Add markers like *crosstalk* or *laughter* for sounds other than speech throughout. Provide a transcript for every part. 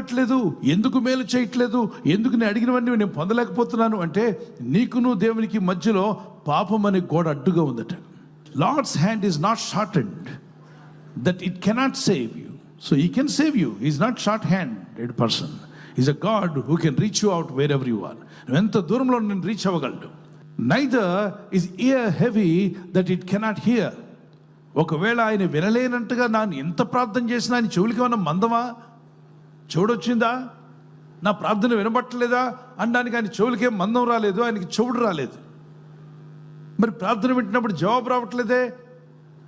చేయట్లేదు ఎందుకు మేలు చేయట్లేదు? ఎందుకు నేను అడిగినవన్నీ నేను పొందలేకపోతున్నాను? అంటే నీకును దేవునికి మధ్యలో పాపం అనే గోడ అడ్డుగా ఉందట. Lord's hand is not shorted that it cannot save you so he can save you is not short handed person is a God who can reach you out wherever you are ఎంత దూరంలో నేను reach అవ్వగలడు neither is ear heavy that it cannot hear ఒకవేళ ఆయన వినలేనట్టుగా ನಾನು ఎంత ప్రార్థన చేసినా ఆయన చెవులకి ఏమన్నా మందమా? చెవుడొచ్చిందా? నా ప్రార్థన వినబట్టలేదా? అనడానికి ఆయన చెవులకేం మందం రాలేదు ఆయనకి చెవుడు రాలేదు. మరి ప్రార్థన వింటున్నప్పుడు జవాబు రావట్లేదే?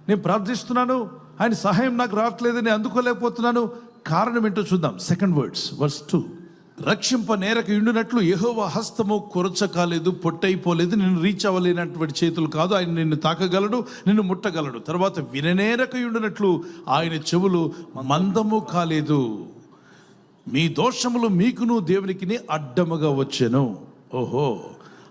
నేను ప్రార్థిస్తున్నాను ఆయన సహాయం నాకు రావట్లేదు నేను అందుకోలేకపోతున్నాను. కారణం ఏంటో చూద్దాం. సెకండ్ వర్డ్స్ వర్స్ టూ రక్షింప నేరకు ఇండునట్లు యెహోవ హస్తము కొరచ కాలేదు పొట్టయిపోలేదు నిన్ను రీచ్ అవ్వలేనటువంటి చేతులు కాదు ఆయన నిన్ను తాకగలడు నిన్ను ముట్టగలడు. తర్వాత విననేరక ఇండునట్లు ఆయన చెవులు మందము కాలేదు. మీ దోషములు మీకును దేవునికి అడ్డముగా వచ్చాను. ఓహో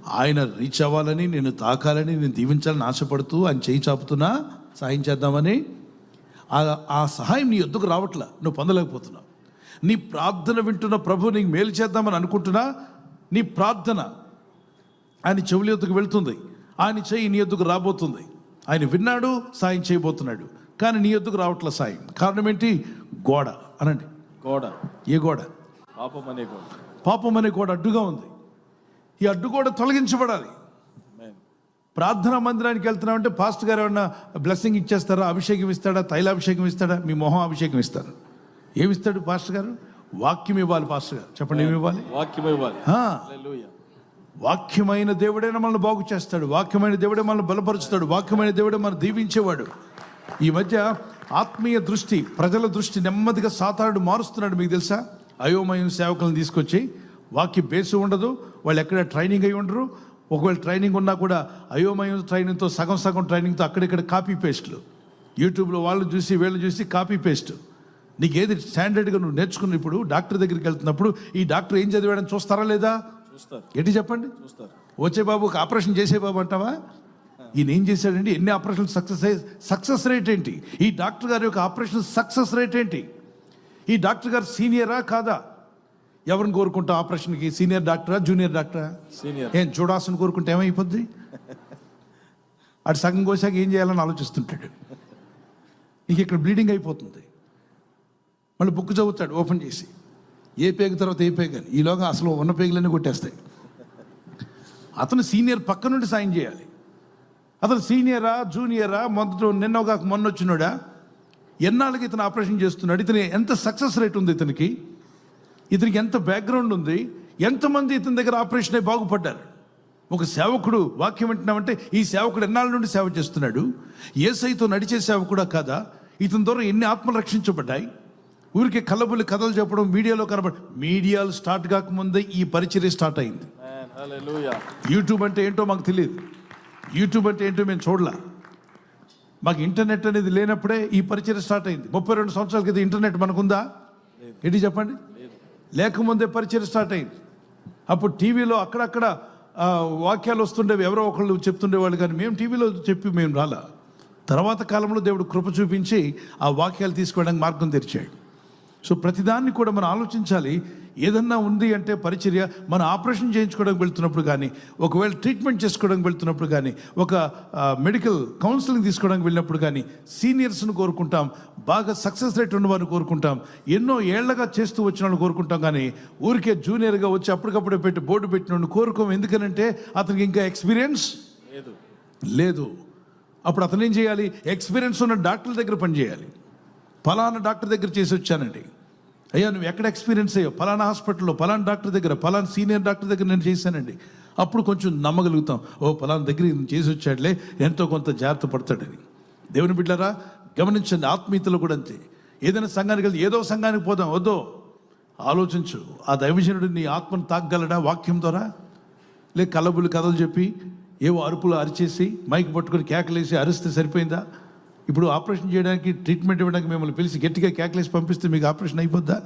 ఆయన రీచ్ అవ్వాలని నేను తాకాలని నేను దీవించాలని ఆశపడుతూ ఆయన చేయి చాపుతున్నా? సాయం చేద్దామని? ఆ- సహాయం నీ ఎద్దుకు రావట్లా? నువ్వు పొందలేకపోతున్నావు. నీ ప్రార్థన వింటున్న ప్రభు నీకు మేలు చేద్దామని అనుకుంటున్నా? నీ ప్రార్థన ఆయన చెవుల ఎద్దుకు వెళ్తుంది. ఆయన చెయ్యి నీ ఎద్దుకు రాబోతుంది. ఆయన విన్నాడు సాయం చేయబోతున్నాడు. కానీ నీ ఎద్దుకు రావట్ల సాయం. కారణం ఏంటి? గోడ. అనండి. గోడ. ఏ గోడ? పాపం అనే గోడ. పాపం అనే గోడ అడ్డుగా ఉంది. ఈ అడ్డు గోడ తొలగించబడాలి. ప్రార్థనా మందిరానికి వెళ్తున్నామంటే పాస్టర్ గారు ఏమన్నా బ్లెస్సింగ్ ఇచ్చేస్తారా? అభిషేకం ఇస్తాడా? తైలాభిషేకం ఇస్తాడా? మీ మొహం అభిషేకం ఇస్తారు ఏమి ఇస్తాడు పాస్టర్ గారు? వాక్యం ఇవ్వాలి పాస్టర్ గారు. చెప్పండి ఏమి ఇవ్వాలి? వాక్యం ఇవ్వాలి. వాక్యమైన దేవుడే మనల్ని బాగు చేస్తాడు. వాక్యమైన దేవుడే మనల్ని బలపరుస్తాడు. వాక్యమైన దేవుడే మనం దీవించేవాడు. ఈ మధ్య ఆత్మీయ దృష్టి ప్రజల దృష్టి నెమ్మదిగా సాతారుడు మారుస్తున్నాడు మీకు తెలుసా? అయోమయం సేవకులను తీసుకొచ్చి వాక్య బేసు ఉండదు వాళ్ళు ఎక్కడ ట్రైనింగ్ అయి ఉండరు. ఒకవేళ ట్రైనింగ్ ఉన్నా కూడా అయోమయం ట్రైనింగ్తో సగం సగం ట్రైనింగ్తో అక్కడిక్కడ కాపీ పేస్ట్లు. యూట్యూబ్లో వాళ్ళు చూసి వీళ్ళు చూసి కాపీ పేస్ట్. నీకు ఏది స్టాండర్డ్గా నువ్వు నేర్చుకున్న ఇప్పుడు? డాక్టర్ దగ్గరికి వెళ్తున్నప్పుడు ఈ డాక్టర్ ఏం చదివాడని చూస్తారా లేదా? చూస్తారు. ఏంటి చెప్పండి? చూస్తారు. వచ్చే బాబు ఆపరేషన్ చేసే బాబు అంటావా? ఈయన ఏం చేశాడండి? ఎన్ని ఆపరేషన్ సక్సెస్ సక్సెస్ రేట్ ఏంటి? ఈ డాక్టర్ గారి యొక్క ఆపరేషన్ సక్సెస్ రేట్ ఏంటి? ఈ డాక్టర్ గారు సీనియరా కాదా? ఎవరిని కోరుకుంటాం ఆపరేషన్కి? సీనియర్ డాక్టరా జూనియర్ డాక్టరా? సీనియర్. ఏం చూడాల్సిన కోరుకుంటే ఏమైపోద్ది? అటు సగం కోసాక ఏం చేయాలని ఆలోచిస్తుంటాడు. ఇంక ఇక్కడ బ్లీడింగ్ అయిపోతుంది. మళ్ళీ బుక్ చదువుతాడు ఓపెన్ చేసి. ఏ పేగు తర్వాత ఏ పేగు అని. ఈలోగా అసలు ఉన్న పేగులన్నీ కొట్టేస్తాయి. అతను సీనియర్ పక్క నుండి సాయం చేయాలి. అతను సీనియరా జూనియరా మొదట నిన్న ఒక మొన్న వచ్చినాడా? ఎన్నాళ్ళకి ఇతను ఆపరేషన్ చేస్తున్నాడు? ఇతని ఎంత సక్సెస్ రేట్ ఉంది ఇతనికి? ఇతనికి ఎంత బ్యాక్గ్రౌండ్ ఉంది? ఎంతమంది ఇతని దగ్గర ఆపరేషన్ అయి బాగుపడ్డారు? ఒక సేవకుడు వాక్యం వింటున్నామంటే ఈ సేవకుడు ఎన్నాళ్ళ నుండి సేవ చేస్తున్నాడు? ఏసైతో నడిచే సేవకుడా కాదా? ఇతని ద్వారా ఎన్ని ఆత్మలు రక్షించబడ్డాయి? ఊరికే కళ్ళబుల్లి కథలు చెప్పడం మీడియాలో కనబడి మీడియాలు స్టార్ట్ కాకముందే ఈ పరిచర్య స్టార్ట్ అయింది. యూట్యూబ్ అంటే ఏంటో మాకు తెలియదు. యూట్యూబ్ అంటే ఏంటో మేము చూడలా. మాకు ఇంటర్నెట్ అనేది లేనప్పుడే ఈ పరిచయం స్టార్ట్ అయింది. ముప్పై రెండు సంవత్సరాల క్రితం ఇంటర్నెట్ మనకుందా? ఏంటి చెప్పండి? లేకముందే పరిచయం స్టార్ట్ అయింది. అప్పుడు టీవీలో అక్కడక్కడ వాక్యాలు వస్తుండేవి. ఎవరో ఒకళ్ళు చెప్తుండేవాళ్ళు కానీ మేము టీవీలో చెప్పి మేము రాలా. తర్వాత కాలంలో దేవుడు కృప చూపించి ఆ వాక్యాలు తీసుకోవడానికి మార్గం తెరిచాడు. సో ప్రతిదాన్ని కూడా మనం ఆలోచించాలి. ఏదన్నా ఉంది అంటే పరిచర్య మనం ఆపరేషన్ చేయించుకోవడానికి వెళ్తున్నప్పుడు కానీ ఒకవేళ ట్రీట్మెంట్ చేసుకోవడానికి వెళ్తున్నప్పుడు కానీ ఒక మెడికల్ కౌన్సిలింగ్ తీసుకోవడానికి వెళ్ళినప్పుడు కానీ సీనియర్స్ను కోరుకుంటాం బాగా సక్సెస్ రేట్ ఉన్నవారిని కోరుకుంటాం ఎన్నో ఏళ్ళగా చేస్తూ వచ్చిన వాళ్ళని కోరుకుంటాం కానీ ఊరికే జూనియర్గా వచ్చి అప్పటికప్పుడే పెట్టి బోర్డు పెట్టిన కోరుకోం ఎందుకనంటే అతనికి ఇంకా ఎక్స్పీరియన్స్ లేదు. లేదు. అప్పుడు అతను ఏం చేయాలి? ఎక్స్పీరియన్స్ ఉన్న డాక్టర్ దగ్గర పనిచేయాలి ఫలానా డాక్టర్ దగ్గర చేసి వచ్చానండి. అయ్యా నువ్వు ఎక్కడ ఎక్స్పీరియన్స్ అయ్యో ఫలానా హాస్పిటల్లో ఫలానా డాక్టర్ దగ్గర ఫలానా సీనియర్ డాక్టర్ దగ్గర నేను చేశానండి. అప్పుడు కొంచెం నమ్మగలుగుతాం. ఓ ఫలానా దగ్గర చేసి వచ్చాడులే ఎంతో కొంత జాగ్రత్త పడతాడని. దేవుని బిడ్డారా గమనించండి ఆత్మీయతలు కూడా అంతే. ఏదైనా సంఘానికి వెళ్తే ఏదో సంఘానికి పోదాం వద్దో. ఆలోచించు ఆ దైవజనుడు నీ ఆత్మను తాగగలడా వాక్యం ద్వారా? లే కలబులు కథలు చెప్పి ఏవో అరుపులు అరిచేసి మైక్ పట్టుకొని కేకలేసి అరిస్తే సరిపోయిందా? ఇప్పుడు ఆపరేషన్ చేయడానికి ట్రీట్మెంట్ ఇవ్వడానికి మిమ్మల్ని పిలిచి గట్టిగా కేకలేసి పంపిస్తే మీకు ఆపరేషన్ అయిపోద్దా?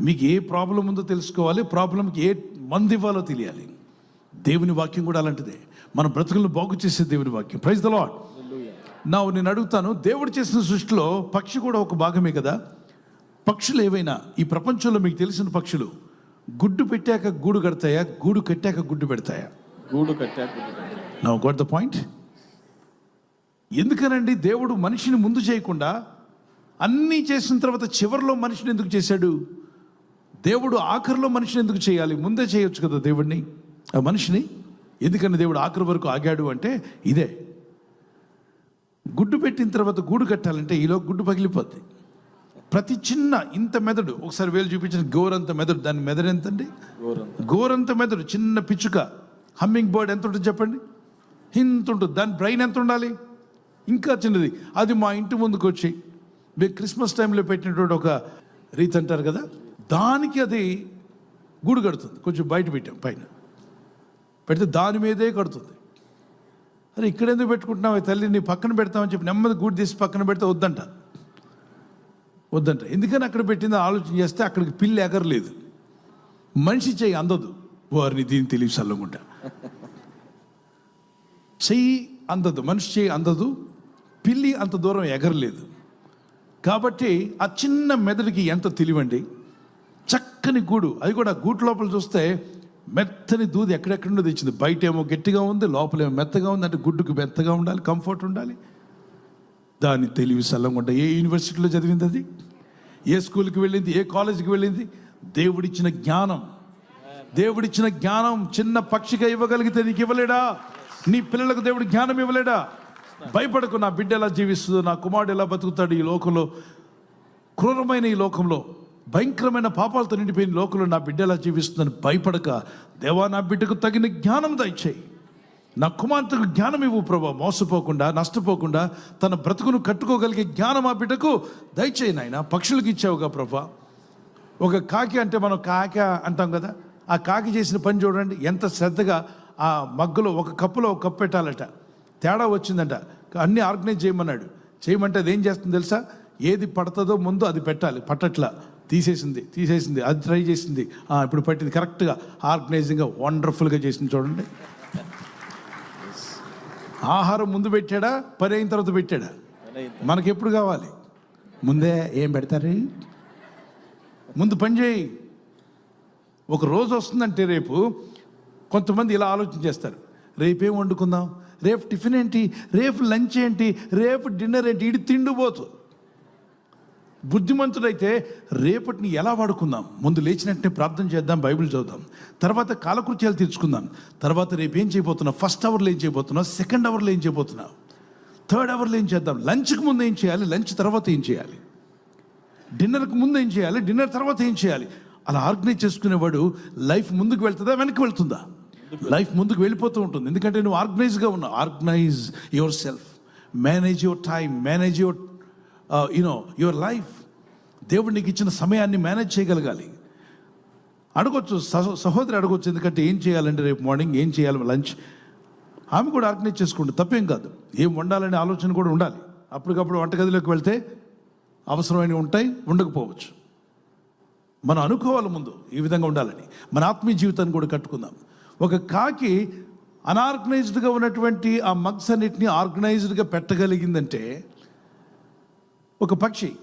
మీకు ఏ ప్రాబ్లం ఉందో తెలుసుకోవాలి ప్రాబ్లంకి ఏ మందు ఇవ్వాలో తెలియాలి. దేవుని వాక్యం కూడా అలాంటిదే. మన బ్రతుకులను బాగు చేసే దేవుని వాక్యం. ప్రైజ్ ద లాడ్ నా నేను అడుగుతాను దేవుడు చేసిన సృష్టిలో పక్షి కూడా ఒక భాగమే కదా? పక్షులు ఏవైనా ఈ ప్రపంచంలో మీకు తెలిసిన పక్షులు గుడ్డు పెట్టాక గూడు కడతాయా? గూడు కట్టాక గుడ్డు పెడతాయా? గూడు కట్టాక. నవ్ గోట్ ద పాయింట్ ఎందుకనండి? దేవుడు మనిషిని ముందు చేయకుండా అన్నీ చేసిన తర్వాత చివరిలో మనిషిని ఎందుకు చేశాడు? దేవుడు ఆఖరిలో మనిషిని ఎందుకు చేయాలి? ముందే చేయొచ్చు కదా దేవుడిని ఆ మనిషిని? ఎందుకని దేవుడు ఆఖరి వరకు ఆగాడు అంటే ఇదే. గుడ్డు పెట్టిన తర్వాత గూడు కట్టాలంటే ఈలో గుడ్డు పగిలిపోద్ది. ప్రతి చిన్న ఇంత మెదడు ఒకసారి వేలు చూపించిన గోరంత మెదడు దాని మెదడు ఎంతండి? గోరంత. మెదడు చిన్న పిచ్చుక. హమ్మింగ్ బర్డ్ ఎంత ఉంటుంది చెప్పండి? ఇంత ఉంటుంది. దాని బ్రెయిన్ ఎంత ఉండాలి? ఇంకా చిన్నది. అది మా ఇంటి ముందుకు వచ్చి మీరు క్రిస్మస్ టైంలో పెట్టినటువంటి ఒక రీత్ అంటారు కదా దానికి అది గూడు కడుతుంది. కొంచెం బయట పెట్టాం పైన. పెడితే దాని మీదే కడుతుంది. అరే ఇక్కడ ఎందుకు పెట్టుకుంటున్నావు? తల్లి నీ పక్కన పెడతామని చెప్పి నెమ్మది గూడు తీసి పక్కన పెడితే వద్దంట. వద్దంట. ఎందుకని అక్కడ పెట్టింది ఆలోచన చేస్తే అక్కడికి పిల్లి ఎగరలేదు. మనిషి చేయి అందదు. వారిని దీన్ని తెలివి చల్లకుండా చెయ్యి అందదు. మనిషి చేయి అందదు. పిల్లి అంత దూరం ఎగరలేదు. కాబట్టి ఆ చిన్న మెదడుకి ఎంత తెలివండి? చక్కని గూడు. అది కూడా గూడు లోపల చూస్తే మెత్తని దూది ఎక్కడెక్కడో తెచ్చింది. బయట ఏమో గట్టిగా ఉంది లోపలేమో మెత్తగా ఉంది అంటే గుడ్డుకు మెత్తగా ఉండాలి కంఫర్ట్ ఉండాలి. దాని తెలివి సల్లంగా ఏ యూనివర్సిటీలో చదివింది అది? ఏ స్కూల్కి వెళ్ళింది? ఏ కాలేజీకి వెళ్ళింది? దేవుడిచ్చిన జ్ఞానం. దేవుడిచ్చిన జ్ఞానం చిన్న పక్షిగా ఇవ్వగలిగితే నీకు ఇవ్వలేడా? నీ పిల్లలకు దేవుడు జ్ఞానం ఇవ్వలేడా? భయపడకు నా బిడ్డ ఎలా జీవిస్తుందో నా కుమారుడు ఎలా బతుకుతాడు ఈ లోకంలో? క్రూరమైన ఈ లోకంలో భయంకరమైన పాపాలతో నిండిపోయిన లోకంలో నా బిడ్డ ఎలా జీవిస్తుందని భయపడక దేవా నా బిడ్డకు తగిన జ్ఞానం దయచేయి. నా కుమార్తెకు జ్ఞానం ఇవ్వు ప్రభా మోసపోకుండా నష్టపోకుండా తన బ్రతుకును కట్టుకోగలిగే జ్ఞానం ఆ బిడ్డకు దయచేయి నాయన. పక్షులకు ఇచ్చావుగా ప్రభా. ఒక కాకి అంటే మనం కాకి అంటాం కదా ఆ కాకి చేసిన పని చూడండి ఎంత శ్రద్ధగా ఆ మగ్గులో ఒక కప్పులో ఒక కప్పు పెట్టాలట. తేడా వచ్చిందంట. అన్నీ ఆర్గనైజ్ చేయమన్నాడు. చేయమంటే అది ఏం చేస్తుంది తెలుసా? ఏది పడుతుందో ముందు అది పెట్టాలి. పట్టట్లా. తీసేసింది. తీసేసింది. అది ట్రై చేసింది. ఇప్పుడు పట్టింది. కరెక్ట్గా. ఆర్గనైజింగ్గా వండర్ఫుల్గా చేసింది చూడండి. ఆహారం ముందు పెట్టాడా? పని అయిన తర్వాత పెట్టాడా? మనకి ఎప్పుడు కావాలి? ముందే ఏం పెడతారు? ముందు పని చేయి. ఒక రోజు వస్తుందంటే రేపు కొంతమంది ఇలా ఆలోచన చేస్తారు. రేపేం వండుకుందాం? రేపు టిఫిన్ ఏంటి? రేపు లంచ్ ఏంటి? రేపు డిన్నర్ ఏంటి? ఇడి తిండిపోతు. బుద్ధిమంతుడైతే రేపటిని ఎలా వాడుకుందాం? ముందు లేచినట్టే ప్రార్థన చేద్దాం బైబిల్ చదువుదాం. తర్వాత కాలకృత్యాలు తీర్చుకుందాం. తర్వాత రేపు ఏం చేయబోతున్నావు? ఫస్ట్ అవర్లో ఏం చేయబోతున్నావు? సెకండ్ అవర్లో ఏం చేయబోతున్నావు? థర్డ్ అవర్లో ఏం చేద్దాం? లంచ్కి ముందు ఏం చేయాలి? లంచ్ తర్వాత ఏం చేయాలి? డిన్నర్కి ముందు ఏం చేయాలి? డిన్నర్ తర్వాత ఏం చేయాలి? అలా ఆర్గనైజ్ చేసుకునేవాడు లైఫ్ ముందుకు వెళ్తుందా? వెనక్కి వెళ్తుందా? లైఫ్ ముందుకు వెళ్ళిపోతూ ఉంటుంది. ఎందుకంటే నువ్వు ఆర్గనైజ్గా ఉన్నావు. Organise yourself manage your time manage your you know your life దేవుడు నీకు ఇచ్చిన సమయాన్ని మేనేజ్ చేయగలగాలి. అడగొచ్చు. సహో- సహోదరి అడగొచ్చు. ఎందుకంటే ఏం చేయాలంటే రేపు మార్నింగ్ ఏం చేయాలి? లంచ్. ఆమె కూడా ఆర్గనైజ్ చేసుకోండి తప్పేం కాదు. ఏం వండాలనే ఆలోచన కూడా ఉండాలి. అప్పటికప్పుడు వంటగదిలోకి వెళ్తే అవసరమైనవి ఉంటాయి ఉండకపోవచ్చు. మనం అనుకోవాలి ముందు ఈ విధంగా ఉండాలని. మన ఆత్మీయ జీవితాన్ని కూడా కట్టుకుందాం. ఒక కాకి అనార్గనైజ్డ్గా ఉన్నటువంటి ఆ మగ్స్ అన్నిటిని ఆర్గనైజ్డ్గా పెట్టగలిగిందంటే ఒక పక్షి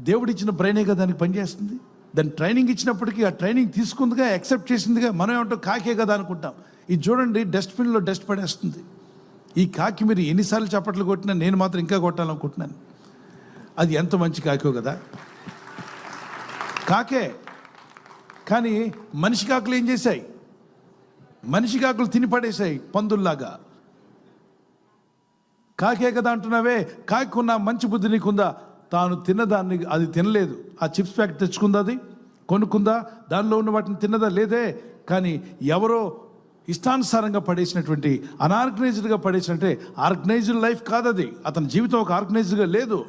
దేవుడిచ్చిన బ్రెయినేగా కదా దానికి పనిచేస్తుంది? దాని ట్రైనింగ్ ఇచ్చినప్పటికీ ఆ ట్రైనింగ్ తీసుకుందిగా యాక్సెప్ట్ చేసిందిగా మనం ఏమంటాం? కాకే కదా అనుకుంటాం. ఇది చూడండి డస్ట్బిన్లో డస్ట్ పడేస్తుంది. ఈ కాకి మీరు ఎన్నిసార్లు చప్పట్లు కొట్టినా నేను మాత్రం ఇంకా కొట్టాలనుకుంటున్నాను. అది ఎంత మంచి కాకో కదా? కాకే. కానీ మనిషి కాకులు ఏం చేశాయి? మనిషి కాకులు తిని పడేసాయి పందుల్లాగా. కాకే కదా అంటున్నావే? కాకున్న మంచి బుద్ధి నీకుందా? తాను తిన్నదాన్ని అది తినలేదు. ఆ చిప్స్ ప్యాకెట్ తెచ్చుకుందా అది? కొనుక్కుందా? దానిలో ఉన్న వాటిని తిన్నదా? లేదే. కానీ ఎవరో ఇష్టానుసారంగా పడేసినటువంటి అనార్గనైజ్డ్గా పడేసినట్టే ఆర్గనైజ్డ్ లైఫ్ కాదది. అతని జీవితం ఒక ఆర్గనైజ్డ్గా లేదు.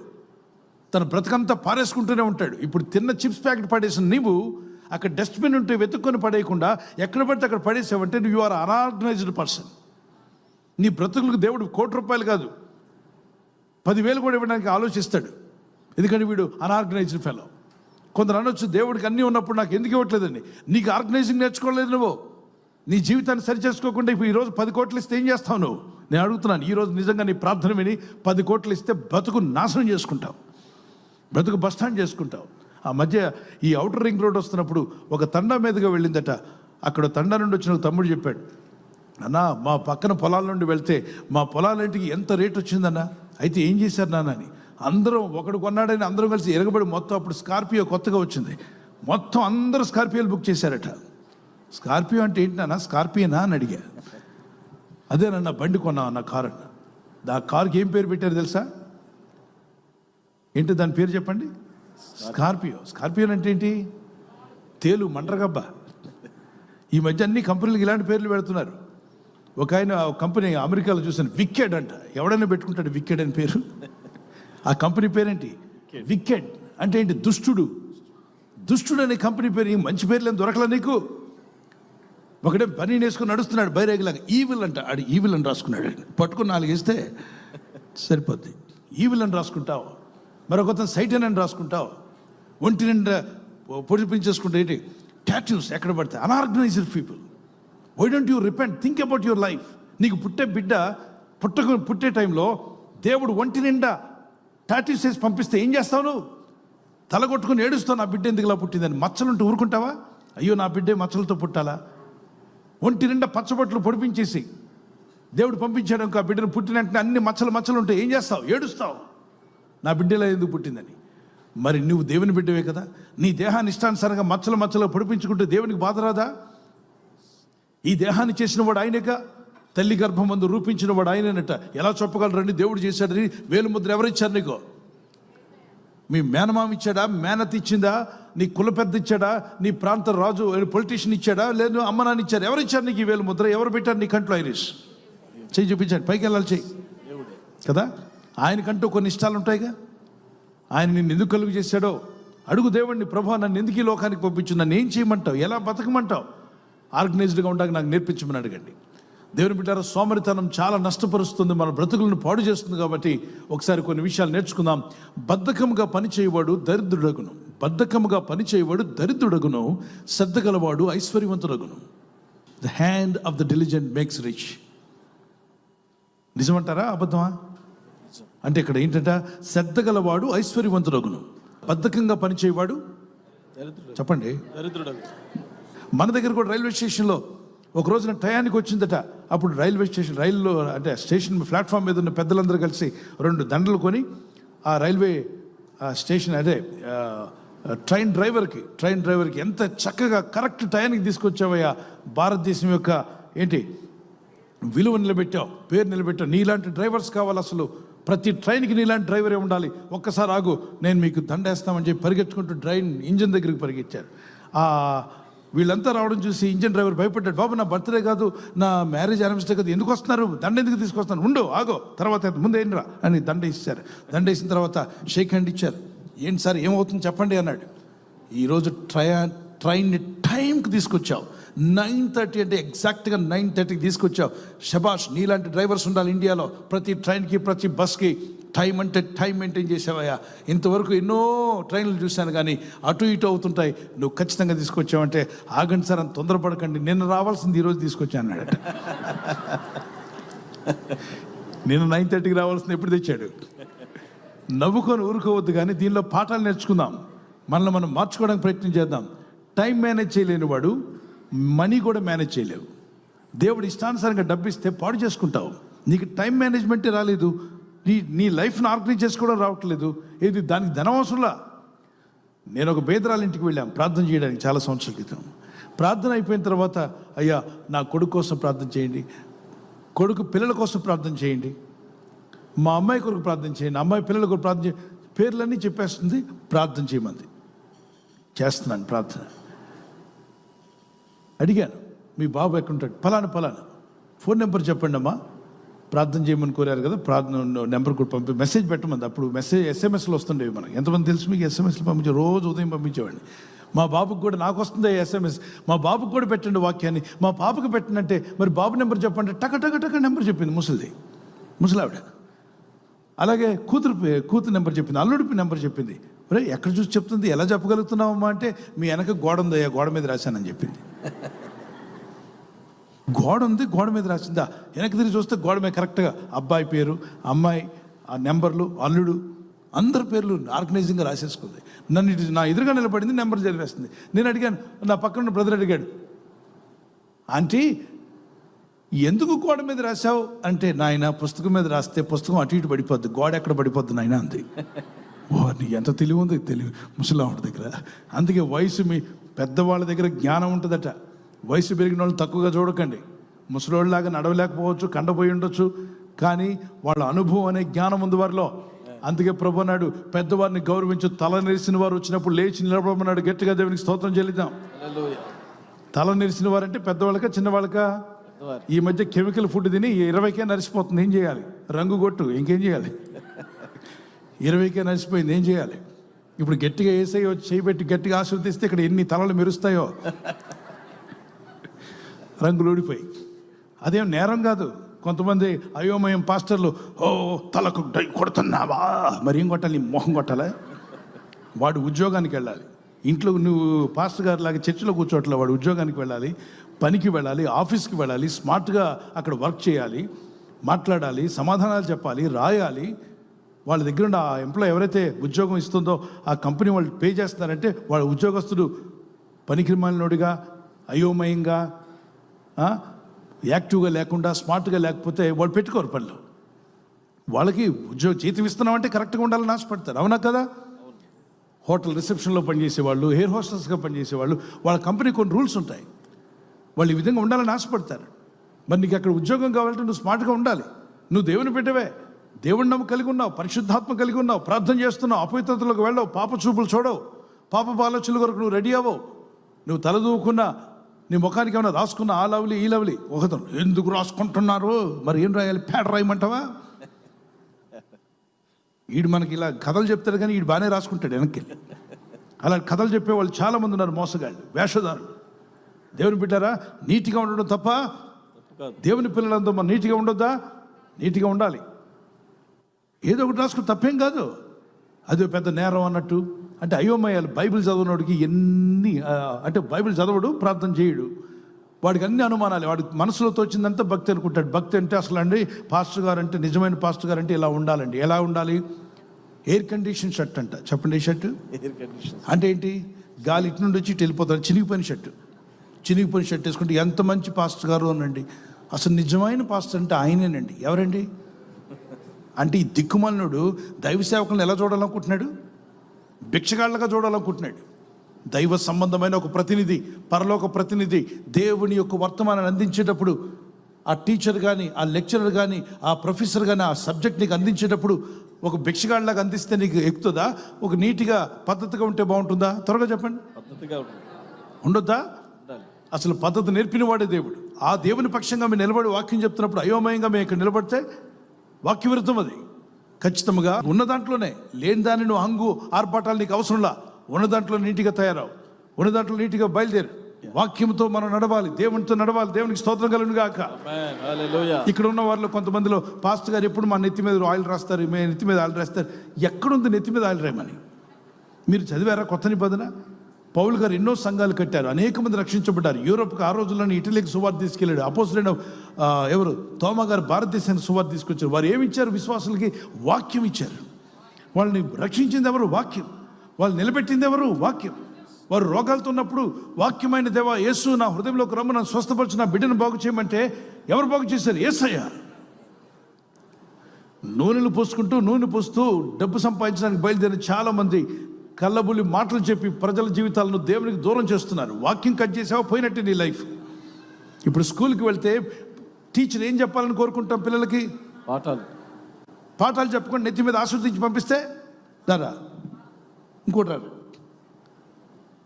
తన బ్రతకంతా పారేసుకుంటూనే ఉంటాడు. ఇప్పుడు తిన్న చిప్స్ ప్యాకెట్ పడేసిన నీవు అక్కడ డస్ట్బిన్ ఉంటే వెతుక్కొని పడేయకుండా ఎక్కడ పడితే అక్కడ పడేసావంటే యు ఆర్ అనార్గనైజ్డ్ పర్సన్ నీ బ్రతుకులకు దేవుడు కోటి రూపాయలు కాదు. పదివేలు కూడా ఇవ్వడానికి ఆలోచిస్తాడు. ఎందుకంటే వీడు అనార్గనైజ్డ్ ఫెలో కొందరు అనొచ్చు దేవుడికి అన్నీ ఉన్నప్పుడు నాకు ఎందుకు ఇవ్వట్లేదండి నీకు ఆర్గనైజింగ్ నేర్చుకోలేదు నువ్వు. నీ జీవితాన్ని సరిచేసుకోకుండా ఇప్పుడు ఈరోజు పది కోట్లు ఇస్తే ఏం చేస్తావు నువ్వు? నేను అడుగుతున్నాను ఈరోజు నిజంగా నీ ప్రార్థన విని పది కోట్లు ఇస్తే బతుకు నాశనం చేసుకుంటావు. బ్రతుకు బస్ స్టాండ్ చేసుకుంటావు. ఆ మధ్య ఈ అవుటర్ రింగ్ రోడ్ వస్తున్నప్పుడు ఒక తండ మీదుగా వెళ్ళిందట. అక్కడ తండ నుండి వచ్చిన ఒక తమ్ముడు చెప్పాడు అన్న మా పక్కన పొలాల నుండి వెళ్తే మా పొలాలంటికి ఎంత రేట్ వచ్చిందన్న? అయితే ఏం చేశారు నాన్న అని. అందరం ఒకడు కొన్నాడని అందరం కలిసి ఎరగబడి మొత్తం అప్పుడు స్కార్పియో కొత్తగా వచ్చింది. మొత్తం అందరూ స్కార్పియోలు బుక్ చేశారట. స్కార్పియో అంటే ఏంటి నాన్న? స్కార్పియోనా? అని అడిగా. అదేనన్న బండి కొన్నా అన్న కారు. అన్న దా కారుకి ఏం పేరు పెట్టారు తెలుసా? ఏంటి దాని పేరు చెప్పండి. స్కార్పియో. స్కార్పియో అంటే ఏంటి? తేలు మంటరగబ్బ ఈ మధ్య అన్ని కంపెనీలకు ఇలాంటి పేర్లు పెడుతున్నారు. ఒక ఆయన కంపెనీ అమెరికాలో చూసాను విక్కెడ్ అంట. ఎవడైనా పెట్టుకుంటాడు విక్కెడ్ అని పేరు. ఆ కంపెనీ పేరేంటి? విక్కెడ్. అంటే ఏంటి? దుష్టుడు. దుష్టుడు అనే కంపెనీ పేరు మంచి పేర్లు ఏం దొరకలా నీకు? ఒకటే పని వేసుకుని నడుస్తున్నాడు బైరేగిలాగా. ఈవిల్ అంట. ఆడు ఈవిల్ అని రాసుకున్నాడు. పట్టుకుని నాలుగు వేస్తే సరిపోద్ది. ఈవిల్ అని రాసుకుంటావు? మరొక సైటన్ అని రాసుకుంటావు. ఒంటి నిండా పొడిపించేసుకుంటే ఏంటి? టాటూస్ ఎక్కడ పడితే unorganised people why don't you repent think about your life నీకు పుట్టే బిడ్డ పుట్టకు పుట్టే టైంలో దేవుడు ఒంటి నిండా టాటూస్ వేసి పంపిస్తే ఏం చేస్తావు నువ్వు? తలగొట్టుకుని ఏడుస్తావు నా బిడ్డ ఎందుకు ఇలా పుట్టిందని? మచ్చలుంటే ఊరుకుంటావా? అయ్యో నా బిడ్డే మచ్చలతో పుట్టాలా? ఒంటి నిండా పచ్చబొట్లు పొడిపించేసి దేవుడు పంపించాడు ఇంకా బిడ్డను పుట్టిన వెంటనే అన్ని మచ్చలు మచ్చలు ఉంటాయి ఏం చేస్తావు? ఏడుస్తావు. నా బిడ్డలా ఎందుకు పుట్టిందని? మరి నువ్వు దేవుని బిడ్డవే కదా? నీ దేహాన్ని ఇష్టానుసారంగా మచ్చలు మచ్చలు పొడిపించుకుంటే దేవునికి బాధ రాదా? ఈ దేహాన్ని చేసిన వాడు ఆయనేగా తల్లి గర్భం మందు రూపించిన వాడు ఆయననట. ఎలా చెప్పగలరండి దేవుడు చేశాడని వేలు ముద్ర ఎవరిచ్చారు నీకు? మీ మేనమామ ఇచ్చాడా? మేనత్ ఇచ్చిందా? నీ కుల పెద్ద ఇచ్చాడా? నీ ప్రాంత రాజు పొలిటీషియన్ ఇచ్చాడా? లేదు అమ్మ నాన్న ఇచ్చారు. ఎవరు ఇచ్చారు నీకు ఈ వేలు ముద్ర? ఎవరు పెట్టారు నీ కంట్లో ఐరిస్? చెయ్యి చూపించాడు. పైకి వెళ్ళాలి చెయ్యి. కదా? ఆయనకంటూ కొన్ని ఇష్టాలు ఉంటాయిగా? ఆయన నిన్ను ఎందుకు కలుగు చేశాడో? అడుగు దేవుణ్ణి ప్రభా నన్ను ఎందుకు ఈ లోకానికి పంపించు నన్ను ఏం చేయమంటావు? ఎలా బతకమంటావు? ఆర్గనైజ్డ్గా ఉండగా నాకు నేర్పించమని అడగండి. దేవుని బిడ్డారా సోమరితనం చాలా నష్టపరుస్తుంది. మన బ్రతుకులను పాడు చేస్తుంది కాబట్టి ఒకసారి కొన్ని విషయాలు నేర్చుకుందాం. బద్ధకముగా పనిచేయవాడు దరిద్రుడగును. బద్ధకముగా పనిచేయవాడు దరిద్రుడగును. శ్రద్ధ గలవాడు ఐశ్వర్యవంతుడగును. The hand of the diligent makes rich నిజమంటారా? అబద్ధమా? అంటే ఇక్కడ ఏంటంట శ్రద్ధ గలవాడు ఐశ్వర్యవంతుడగును. బద్ధకంగా పనిచేయవాడు చెప్పండి. దరిద్రుడు మన దగ్గర కూడా రైల్వే స్టేషన్లో ఒక రోజున టయానికి వచ్చిందట. అప్పుడు రైల్వే స్టేషన్ రైల్లో అంటే స్టేషన్ ప్లాట్ఫామ్ మీద ఉన్న పెద్దలందరూ కలిసి రెండు దండలు కొని ఆ రైల్వే ఆ స్టేషన్ అదే ట్రైన్ డ్రైవర్కి ట్రైన్ డ్రైవర్కి ఎంత చక్కగా కరెక్ట్ టయానికి తీసుకొచ్చావయ్యా భారతదేశం యొక్క ఏంటి విలువ నిలబెట్టావు పేరు నిలబెట్టావు. నీలాంటి డ్రైవర్స్ కావాలి అసలు. ప్రతి ట్రైన్కి నీలాంటి డ్రైవరే ఉండాలి. ఒక్కసారి ఆగు నేను మీకు దండేస్తామని చెప్పి పరిగెత్తుకుంటూ ట్రైన్ ఇంజిన్ దగ్గరికి పరిగెత్తారు. ఆ వీళ్ళంతా రావడం చూసి ఇంజిన్ డ్రైవర్ భయపడ్డాడు. బాబు నా బర్త్డే కాదు నా మ్యారేజ్ యానివర్సరీ కాదు ఎందుకు వస్తున్నారు? దండ ఎందుకు తీసుకొస్తున్నారు? ఉండు ఆగో తర్వాత ముందు ఏంట్రా? అని దండ ఇచ్చారు దండ ఇచ్చిన తర్వాత షేక్ హ్యాండ్ ఇచ్చారు. ఏంటి సార్ ఏమవుతుంది చెప్పండి అన్నాడు. ఈరోజు ట్రై ట్రైన్ని టైంకి తీసుకొచ్చావు. నైన్ థర్టీ అంటే ఎగ్జాక్ట్గా నైన్ థర్టీకి తీసుకొచ్చావు. షబాష్ నీలాంటి డ్రైవర్స్ ఉండాలి ఇండియాలో. ప్రతి ట్రైన్కి ప్రతి బస్కి టైం అంటే టైం మెయింటైన్ చేసావయ్యా. ఇంతవరకు ఎన్నో ట్రైన్లు చూశాను కానీ అటు ఇటు అవుతుంటాయి. నువ్వు ఖచ్చితంగా తీసుకొచ్చావంటే ఆగండి సార్ అని తొందరపడకండి. నిన్న రావాల్సింది ఈరోజు తీసుకొచ్చాను అన్నాడట *laughs* నేను నైన్ థర్టీకి రావాల్సింది ఎప్పుడు తెచ్చాడు? నవ్వుకొని ఊరుకోవద్దు కానీ దీనిలో పాఠాలు నేర్చుకుందాం. మనల్ని మనం మార్చుకోవడానికి ప్రయత్నం చేద్దాం. టైం మేనేజ్ చేయలేని వాడు మనీ కూడా మేనేజ్ చేయలేవు. దేవుడు ఇష్టానుసారంగా డబ్బు ఇస్తే పాడు చేసుకుంటావు. నీకు టైం మేనేజ్మెంటే రాలేదు. నీ నీ లైఫ్ని ఆర్గనైజ్ చేసుకోవడం రావట్లేదు. ఇది దానికి ధనం అవసరంలా నేను ఒక బేదరాల ఇంటికి వెళ్ళాం. ప్రార్థన చేయడానికి చాలా సంవత్సరాల క్రితం. ప్రార్థన అయిపోయిన తర్వాత అయ్యా నా కొడుకు కోసం ప్రార్థన చేయండి. కొడుకు పిల్లల కోసం ప్రార్థన చేయండి. మా అమ్మాయి కొరకు ప్రార్థన చేయండి. అమ్మాయి పిల్లల కొరకు ప్రార్థన చేయండి. పేర్లన్నీ చెప్పేస్తుంది. ప్రార్థన చేయమంది. చేస్తున్నాను ప్రార్థన. అడిగాను. మీ బాబు ఎక్కడుంటాడు? ఫలానా ఫలానా. ఫోన్ నెంబర్ చెప్పండి అమ్మా. ప్రార్థన చేయమని కోరారు కదా ప్రార్థన నెంబర్ కూడా పంపి మెసేజ్ పెట్టమంది. అప్పుడు మెసేజ్ ఎస్ఎంఎస్లు వస్తుండేవి మనకి. ఎంతమంది తెలుసు మీకు? ఎస్ఎంఎస్లు పంపించే రోజు ఉదయం పంపించేవాడిని. మా బాబుకి కూడా నాకు వస్తుంది ఎస్ఎంఎస్ మా బాబుకి కూడా పెట్టండి వాక్యాన్ని. మా పాపకు పెట్టినంటే మరి బాబు నెంబర్ చెప్పండి టక టక టక నెంబర్ చెప్పింది ముసలిది. ముసలావిడ. అలాగే కూతురు కూతురు నెంబర్ చెప్పింది. అల్లుడిపి నెంబర్ చెప్పింది. మరి ఎక్కడ చూసి చెప్తుంది? ఎలా చెప్పగలుగుతున్నావమ్మా? అంటే మీ వెనక గోడ ఉందయ్యా గోడ మీద రాశానని చెప్పింది. గోడ ఉంది గోడ మీద రాసిందా? వెనక్కి తిరిగి చూస్తే గోడ మీద కరెక్ట్గా అబ్బాయి పేరు అమ్మాయి ఆ నెంబర్లు అల్లుడు అందరి పేర్లు ఆర్గనైజింగ్గా రాసేసుకుంది. నన్ను ఇటు నా ఎదురుగా నిలబడింది నెంబర్ చదివేస్తుంది. నేను అడిగాను నా పక్కన ఉన్న బ్రదర్ అడిగాడు ఆంటీ ఎందుకు గోడ మీద రాశావు? అంటే నాయన పుస్తకం మీద రాస్తే పుస్తకం అటు ఇటు పడిపోద్ది గోడ ఎక్కడ పడిపోద్ది నాయన అంది. ఓ నీ ఎంత తెలివి ఉంది తెలివి ముసలావాడి దగ్గర. అందుకే వయసు మీ పెద్దవాళ్ళ దగ్గర జ్ఞానం ఉంటుందట. వయసు పెరిగిన వాళ్ళు తక్కువగా చూడకండి. ముసలోళ్ళలాగా నడవలేకపోవచ్చు కండపోయి ఉండొచ్చు. కానీ వాళ్ళ అనుభవం అనే జ్ఞానం ఉంది వారిలో. అందుకే ప్రభు అన్నాడు పెద్దవారిని గౌరవించు తల నెరిసిన వారు వచ్చినప్పుడు లేచి నిలబడమన్నాడు. గట్టిగా దేవునికి స్తోత్రం చెల్లిద్దాం. తల నెరిసిన వారంటే పెద్దవాళ్ళకా చిన్నవాళ్ళకా? ఈ మధ్య కెమికల్ ఫుడ్ తిని ఇరవైకే నరిసిపోతుంది. ఏం చేయాలి? రంగు కొట్టు ఇంకేం చేయాలి? *laughs* ఇరవైకే నరిసిపోయింది. ఏం చేయాలి? ఇప్పుడు గట్టిగా వేసే చేయబెట్టి గట్టిగా ఆశీర్వదిస్తే ఇక్కడ ఎన్ని తలలు మెరుస్తాయో. రంగులు ఊడిపోయి. అదేం నేరం కాదు. కొంతమంది అయోమయం పాస్టర్లు ఓ తలకు డై కొడుతున్నావా? మరి ఏం కొట్టాలి? మొహం కొట్టాలా? వాడు ఉద్యోగానికి వెళ్ళాలి. ఇంట్లో నువ్వు పాస్టర్ గారి లాగా చర్చిలో కూర్చోట్లే వాడు ఉద్యోగానికి వెళ్ళాలి పనికి వెళ్ళాలి ఆఫీస్కి వెళ్ళాలి స్మార్ట్గా అక్కడ వర్క్ చేయాలి మాట్లాడాలి సమాధానాలు చెప్పాలి రాయాలి వాళ్ళ దగ్గర ఉన్న ఆ ఎంప్లాయ్ ఎవరైతే ఉద్యోగం ఇస్తుందో ఆ కంపెనీ వాళ్ళు పే చేస్తున్నారంటే వాళ్ళ ఉద్యోగస్తుడు పనికిమాలినోడిగా అయోమయంగా యాక్టివ్గా లేకుండా స్మార్ట్గా లేకపోతే వాళ్ళు పెట్టుకోరు పనులు. వాళ్ళకి ఉద్యోగ జీతం ఇస్తున్నామంటే కరెక్ట్గా ఉండాలని ఆశపడతారు. అవునా కదా? హోటల్ రిసెప్షన్లో పనిచేసేవాళ్ళు హెయిర్ హోస్టల్స్గా పనిచేసేవాళ్ళు వాళ్ళ కంపెనీ కొన్ని రూల్స్ ఉంటాయి. వాళ్ళు ఈ విధంగా ఉండాలని ఆశపడతారు. మరి నీకు అక్కడ ఉద్యోగం కావాలంటే నువ్వు స్మార్ట్గా ఉండాలి. నువ్వు దేవుని పెట్టవే దేవుని నమ్ము కలిగి ఉన్నావు పరిశుద్ధాత్మ కలిగి ఉన్నావు ప్రార్థన చేస్తున్నావు అపవిత్రతలోకి వెళ్ళవు పాప చూపులు చూడవు పాప ఆలోచనల కొరకు నువ్వు రెడీ అవ్వవు. నువ్వు తలదూకున్నా నీ ముఖానికి ఏమైనా రాసుకున్న ఆ లవ్లీ ఈ లవ్లీ. ఒకతను ఎందుకు రాసుకుంటున్నారు? మరి ఏం రాయాలి? పేడ రాయమంటావా? వీడు మనకి ఇలా కథలు చెప్తాడు కానీ వీడు బాగానే రాసుకుంటాడు వెనక్కి. అలా కథలు చెప్పేవాళ్ళు చాలా మంది ఉన్నారు మోసగాళ్ళు వేషధారులు. దేవుని బిడ్డారా నీట్గా ఉండడం తప్ప దేవుని పిల్లలంతా మనం నీట్గా ఉండొద్దా? నీట్గా ఉండాలి. ఏదో ఒకటి రాసుకుని తప్పేం కాదు. అది పెద్ద నేరం అన్నట్టు. అంటే అయోమయాలు బైబిల్ చదవనోడికి ఎన్ని అంటే బైబిల్ చదవడు ప్రార్థన చేయడు. వాడికి అన్ని అనుమానాలు. వాడి మనసులో తోచిందంతా భక్తి అనుకుంటాడు. భక్తి అంటే అసలు అండి పాస్టర్ గారు అంటే నిజమైన పాస్టర్ గారు అంటే ఇలా ఉండాలండి. ఎలా ఉండాలి? ఎయిర్ కండిషన్ షర్ట్ అంట. చెప్పండి ఈ షర్ట్. Air condition. అంటే ఏంటి? గాలి ఇటు నుండి వచ్చి ఇటు వెళ్ళిపోతారు చినిగిపోయిన షర్టు. చినిగిపోయిన షర్ట్ వేసుకుంటే ఎంత మంచి పాస్టర్ గారు అనండి. అసలు నిజమైన పాస్టర్ అంటే ఆయనేనండి. ఎవరండి? అంటే ఈ దిక్కుమాలినుడు దైవ సేవకులను ఎలా చూడాలనుకుంటున్నాడు? భిక్షగాళ్ళగా చూడాలనుకుంటున్నాడు. దైవ సంబంధమైన ఒక ప్రతినిధి పరలోక ప్రతినిధి దేవుని యొక్క వర్తమానాన్ని అందించేటప్పుడు ఆ టీచర్ కానీ ఆ లెక్చరర్ కానీ ఆ ప్రొఫెసర్ కానీ ఆ సబ్జెక్ట్ నీకు అందించేటప్పుడు ఒక భిక్షగాళ్ళలాగా అందిస్తే నీకు ఎక్కుతుందా? ఒక నీట్గా పద్ధతిగా ఉంటే బాగుంటుందా? త్వరగా చెప్పండి. పద్ధతిగా ఉంటుంది ఉండొద్దా? అసలు పద్ధతి నేర్పిన వాడే దేవుడు. ఆ దేవుని పక్షంగా మేము నిలబడి వాక్యం చెప్తున్నప్పుడు అయోమయంగా మేము ఇక్కడ నిలబడితే వాక్య విరుద్ధం అది. ఖచ్చితంగా ఉన్న దాంట్లోనే లేని దాన్ని నువ్వు హంగు ఆర్భాటాలు నీకు అవసరంలా ఉన్న దాంట్లో నీటిగా తయారావు. ఉన్న దాంట్లో నీటిగా బయలుదేరు. వాక్యంతో మనం నడవాలి దేవునితో నడవాలి దేవునికి స్తోత్రం కలుగును గాక. ఇక్కడ ఉన్న వారిలో కొంతమందిలో పాస్టర్ గారు ఎప్పుడు మా నెత్తి మీద ఆయిల్ రాస్తారు మేము నెత్తి మీద ఆయిల్ రాస్తారు. ఎక్కడుంది నెత్తి మీద ఆయిల్ రాయమని మీరు చదివారా కొత్త నిబంధన? పౌలు గారు ఎన్నో సంఘాలు కట్టారు అనేక మంది రక్షించబడ్డారు. యూరోప్కి ఆ రోజుల్లోనే ఇటలీకి సువార్త తీసుకెళ్ళాడు. అపోజిట్ ఎవరు? తోమ గారు భారతదేశానికి సువార్త తీసుకొచ్చారు. వారు ఏమి ఇచ్చారు? విశ్వాసులకి వాక్యం ఇచ్చారు. వాళ్ళని రక్షించింది ఎవరు? వాక్యం. వాళ్ళు నిలబెట్టింది ఎవరు? వాక్యం. వారు రోగాలతో ఉన్నప్పుడు వాక్యమైన దేవా యేసు నా హృదయంలోకి రమ్ము నన్ను స్వస్థపరచు నా బిడ్డను బాగు చేయమంటే ఎవరు బాగు చేశారు? ఏసయ్య. నూనెలు పోసుకుంటూ నూనె పోస్తూ డబ్బు సంపాదించడానికి బయలుదేరిన చాలామంది కళ్ళబుల్లి మాటలు చెప్పి ప్రజల జీవితాలను దేవునికి దూరం చేస్తున్నారు. వాక్యం కట్ చేసావా? పోయినట్టే నీ లైఫ్. ఇప్పుడు స్కూల్కి వెళ్తే టీచర్ ఏం చెప్పాలని కోరుకుంటాం పిల్లలకి? పాఠాలు. పాఠాలు చెప్పుకొని నెత్తి మీద ఆస్వాదించి పంపిస్తే? దారా ఇంకోటి రారు.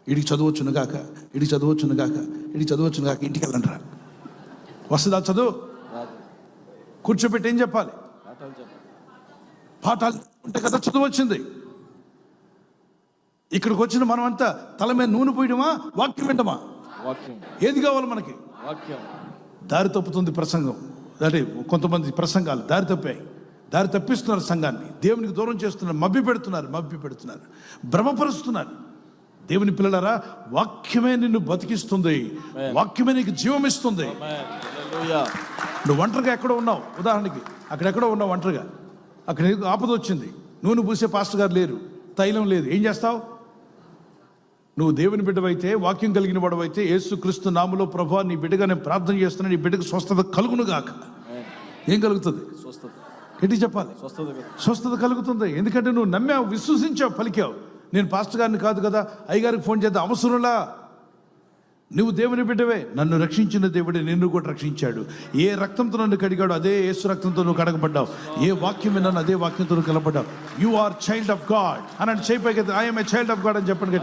ఇడికి చదవచ్చును గాక ఇడికి చదవచ్చును గాక ఇడికి చదవచ్చును గాక ఇంటికి వెళ్ళండి రా. వస్తుందా చదువు? కూర్చోబెట్టి ఏం చెప్పాలి? పాఠాలు చెప్పాలి. పాఠాలు ఉంటే కదా చదువు వచ్చింది. ఇక్కడికి వచ్చిన మనం అంతా తల మీద నూనె పోయడమా వాక్యం వింటమా? ఏది కావాలి మనకి? వాక్యం. దారి తప్పుతుంది ప్రసంగం. అంటే కొంతమంది ప్రసంగాలు దారి తప్పాయి. దారి తప్పిస్తున్నారు సంఘాన్ని. దేవునికి దూరం చేస్తున్నారు మభ్య పెడుతున్నారు మభ్య పెడుతున్నారు. భ్రమపరుస్తున్నారు. దేవుని పిల్లలారా వాక్యమే నిన్ను బతికిస్తుంది. వాక్యమే నీకు జీవం ఇస్తుంది నువ్వు ఒంటరిగా ఎక్కడో ఉన్నావు. ఉదాహరణకి అక్కడెక్కడో ఉన్నావు ఒంటరిగా. అక్కడ ఆపద వచ్చింది. నూనె పూసే పాస్టర్ గారు లేరు. తైలం లేదు. ఏం చేస్తావు? నువ్వు దేవుని బిడ్డవైతే వాక్యం కలిగిన వాడవైతే యేసు క్రీస్తు నామలో ప్రభా నీ బిడ్డగా నేను ప్రార్థన చేస్తున్నా నీ బిడ్డకు స్వస్థత కలుగును గాక ఏం కలుగుతుంది? స్వస్థత. ఏంటి చెప్పాలి. స్వస్థత స్వస్థత కలుగుతుంది. ఎందుకంటే నువ్వు నమ్మావు విశ్వసించావు పలికావు. నేను పాస్టర్ గారిని కాదు కదా అయ్యగారికి ఫోన్ చేద్దాం అవసరంలా? నువ్వు దేవుని బిడ్డవే నన్ను రక్షించిన దేవుడే నిన్ను కూడా రక్షించాడు. ఏ రక్తంతో నన్ను కడిగాడు అదే యేసు రక్తంతో నువ్వు కడగబడ్డావు. ఏ వాక్యం విన్నాను అదే వాక్యంతో నువ్వు కలపడ్డావు you are child of God అని చేయిపోయి I'm a child of God అని చెప్పండి